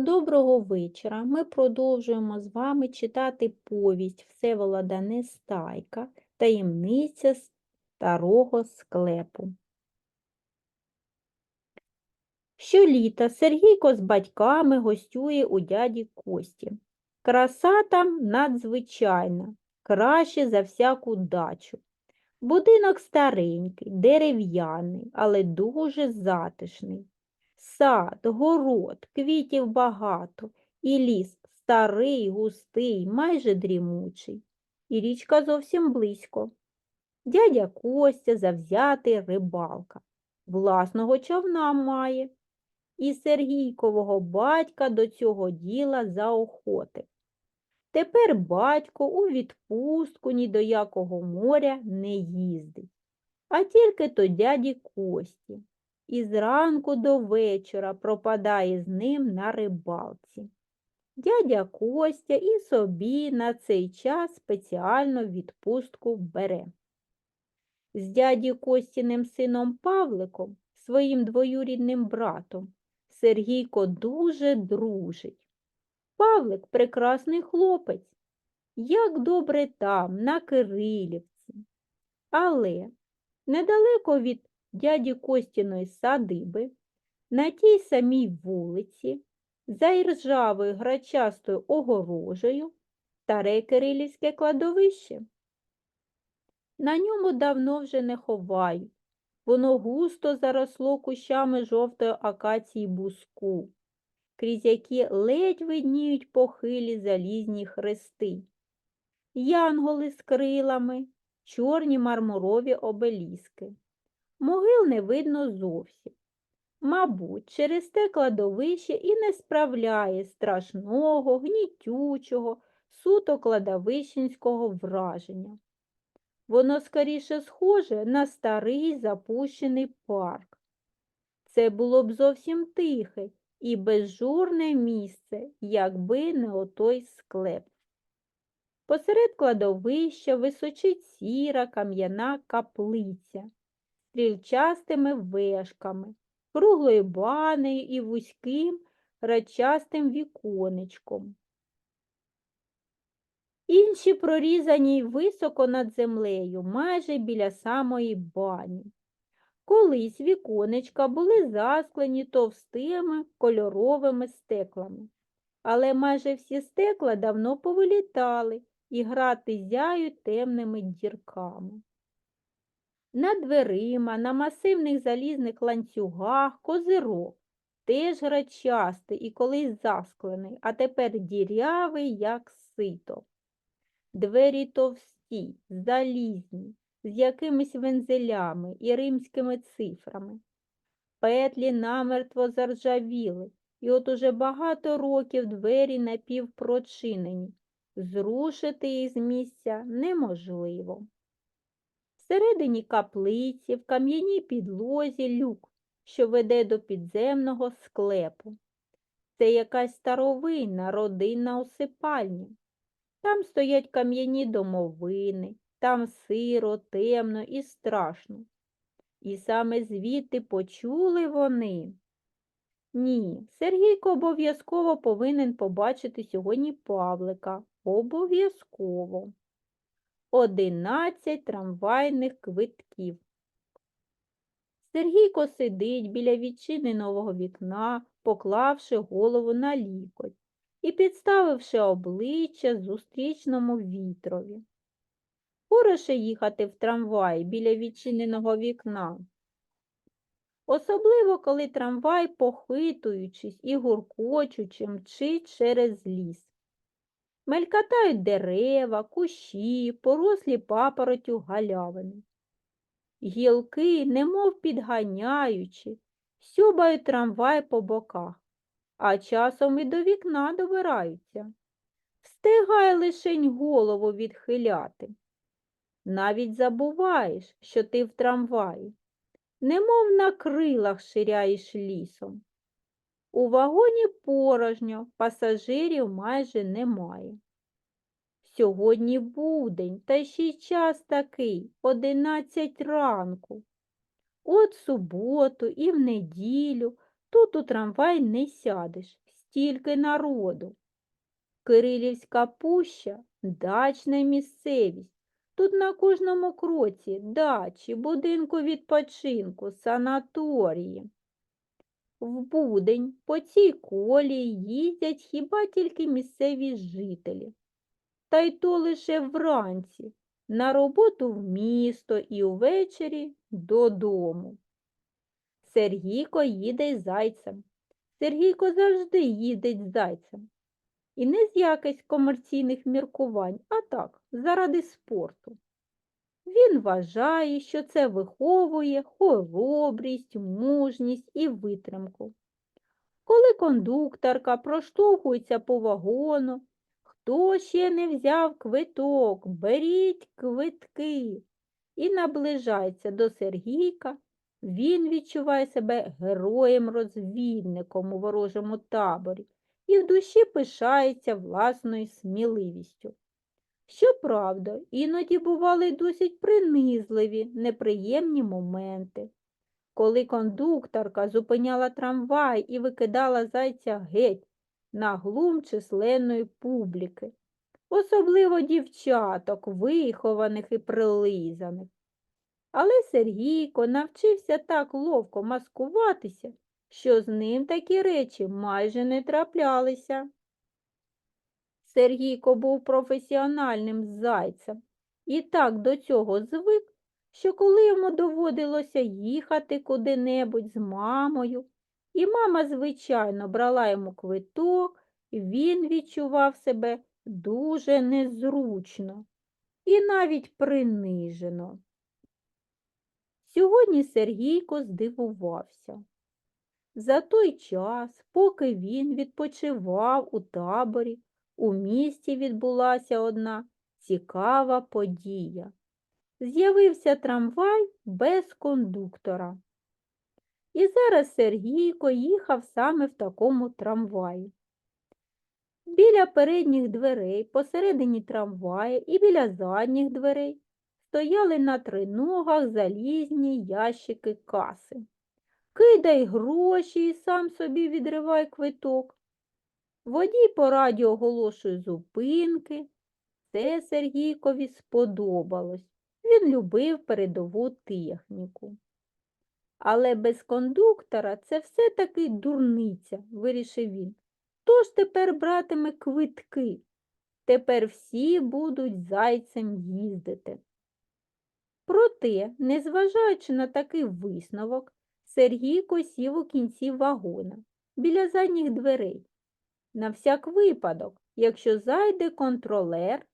Доброго вечора. Ми продовжуємо з вами читати повість Всеволода Нестайка Таємниця старого склепу. Щоліта Сергійко з батьками гостює у дяді Кості. Краса там надзвичайна, краще за всяку дачу. Будинок старенький, дерев'яний, але дуже затишний. Сад, город, квітів багато, і ліс старий, густий, майже дрімучий, і річка зовсім близько. Дядя Костя завзятий рибалка, власного човна має, і Сергійкового батька до цього діла заохотив. Тепер батько у відпустку ні до якого моря не їздить, а тільки то дяді Кості і зранку до вечора пропадає з ним на рибалці. Дядя Костя і собі на цей час спеціально відпустку бере. З дяді Костіним сином Павликом, своїм двоюрідним братом, Сергійко дуже дружить. Павлик прекрасний хлопець, як добре там, на Кирилівці. Але недалеко від дяді Костіної садиби, на тій самій вулиці, за іржавою грачастою огорожею, старе Кирилівське кладовище. На ньому давно вже не ховають. Воно густо заросло кущами жовтої акації буску, крізь які ледь видніють похилі залізні хрести. Янголи з крилами, чорні мармурові обеліски. Могил не видно зовсім. Мабуть, через те кладовище і не справляє страшного, гнітючого, суто кладовищенського враження. Воно скоріше схоже на старий запущений парк. Це було б зовсім тихе і безжурне місце, якби не отой склеп. Посеред кладовища височить сіра кам'яна каплиця стрільчастими вешками, круглою банею і вузьким рачастим віконечком. Інші прорізані високо над землею, майже біля самої бані. Колись віконечка були засклені товстими кольоровими стеклами, але майже всі стекла давно повилітали і грати зяють темними дірками. Над дверима, на масивних залізних ланцюгах козирок, теж грачастий і колись засклений, а тепер дірявий, як сито. Двері товсті, залізні, з якимись вензелями і римськими цифрами. Петлі намертво заржавіли, і от уже багато років двері напівпрочинені. Зрушити їх з місця неможливо. Всередині каплиці, в кам'яній підлозі люк, що веде до підземного склепу. Це якась старовинна родинна усипальня. Там стоять кам'яні домовини, там сиро, темно і страшно. І саме звідти почули вони. Ні, Сергійко обов'язково повинен побачити сьогодні Павлика. Обов'язково. Одинадцять трамвайних квитків. Сергійко сидить біля відчиненого вікна, поклавши голову на лікоть і підставивши обличчя зустрічному вітрові. Хороше їхати в трамваї біля відчиненого вікна. Особливо, коли трамвай, похитуючись і гуркочучи, мчить через ліс. Мелькатають дерева, кущі, порослі папоротю галявини. Гілки, немов підганяючи, сюбають трамвай по боках, а часом і до вікна добираються. Встигай лишень голову відхиляти. Навіть забуваєш, що ти в трамваї, немов на крилах ширяєш лісом. У вагоні порожньо, пасажирів майже немає. Сьогодні будень, та ще й час такий, одинадцять ранку. От суботу і в неділю тут у трамвай не сядеш, стільки народу. Кирилівська пуща дачна місцевість. Тут на кожному кроці дачі, будинку відпочинку, санаторії. В будень по цій колії їздять хіба тільки місцеві жителі. Та й то лише вранці, на роботу в місто і увечері додому. Сергійко їде із зайцем. Сергійко завжди їздить зайцем. І не з якихось комерційних міркувань, а так, заради спорту. Він вважає, що це виховує хоробрість, мужність і витримку. Коли кондукторка проштовхується по вагону, хто ще не взяв квиток, беріть квитки. І наближається до Сергійка, він відчуває себе героєм-розвідником у ворожому таборі і в душі пишається власною сміливістю. Щоправда, іноді бували досить принизливі, неприємні моменти. Коли кондукторка зупиняла трамвай і викидала зайця геть на глум численної публіки, особливо дівчаток, вихованих і прилизаних. Але Сергійко навчився так ловко маскуватися, що з ним такі речі майже не траплялися. Сергійко був професіональним зайцем і так до цього звик, що коли йому доводилося їхати куди-небудь з мамою, і мама, звичайно, брала йому квиток, він відчував себе дуже незручно і навіть принижено. Сьогодні Сергійко здивувався. За той час, поки він відпочивав у таборі, у місті відбулася одна цікава подія. З'явився трамвай без кондуктора. І зараз Сергійко їхав саме в такому трамваї. Біля передніх дверей, посередині трамвая і біля задніх дверей стояли на триногах залізні ящики каси. Кидай гроші і сам собі відривай квиток. Водій по радіо оголошує зупинки. Це Сергійкові сподобалось. Він любив передову техніку. Але без кондуктора це все-таки дурниця, вирішив він. Хто ж тепер братиме квитки? Тепер всі будуть зайцем їздити. Проте, незважаючи на такий висновок, Сергійко сів у кінці вагона, біля задніх дверей. На всяк випадок, якщо зайде контролер,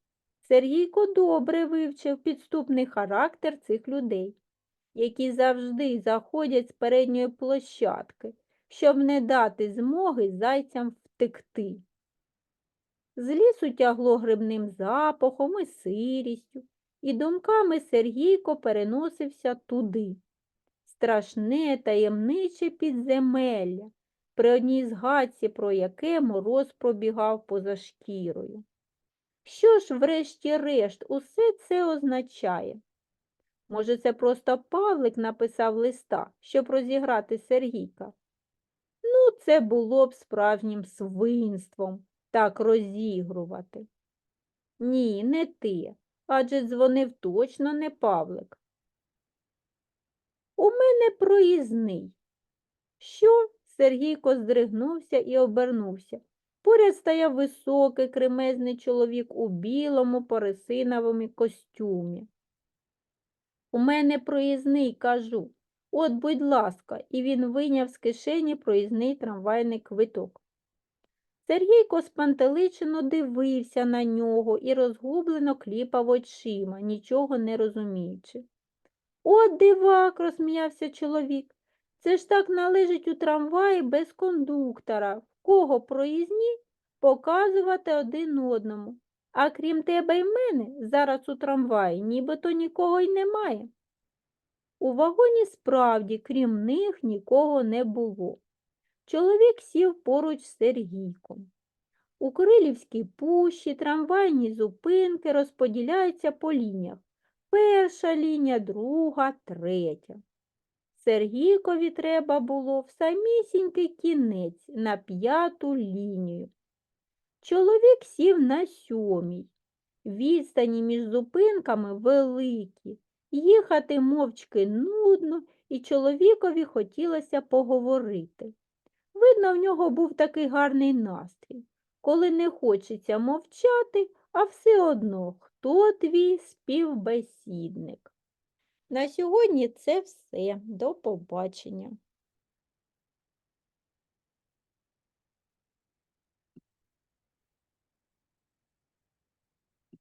Сергійко добре вивчив підступний характер цих людей, які завжди заходять з передньої площадки, щоб не дати змоги зайцям втекти. З лісу тягло грибним запахом і сирістю, і думками Сергійко переносився туди. Страшне таємниче підземелля, при одній згадці, про яке мороз пробігав поза шкірою. Що ж, врешті-решт, усе це означає? Може, це просто Павлик написав листа, щоб розіграти Сергійка? Ну, це було б справжнім свинством так розігрувати. Ні, не ти, адже дзвонив точно не Павлик. У мене проїзний. Що? Сергійко здригнувся і обернувся. Поряд стояв високий кремезний чоловік у білому порисиновому костюмі. У мене проїзний, кажу. От, будь ласка, і він вийняв з кишені проїзний трамвайний квиток. Сергійко спантеличено дивився на нього і розгублено кліпав очима, нічого не розуміючи. От дивак, розсміявся чоловік. Це ж так належить у трамваї без кондуктора, в кого проїзні показувати один одному. А крім тебе й мене, зараз у трамваї нібито нікого й немає. У вагоні справді, крім них, нікого не було. Чоловік сів поруч з Сергійком. У Кирилівській пущі трамвайні зупинки розподіляються по лініях. Перша лінія, друга, третя. Сергійкові треба було в самісінький кінець на п'яту лінію. Чоловік сів на сьомій. Відстані між зупинками великі. Їхати мовчки нудно, і чоловікові хотілося поговорити. Видно, в нього був такий гарний настрій, коли не хочеться мовчати, а все одно, хто твій співбесідник. На сьогодні це все. До побачення.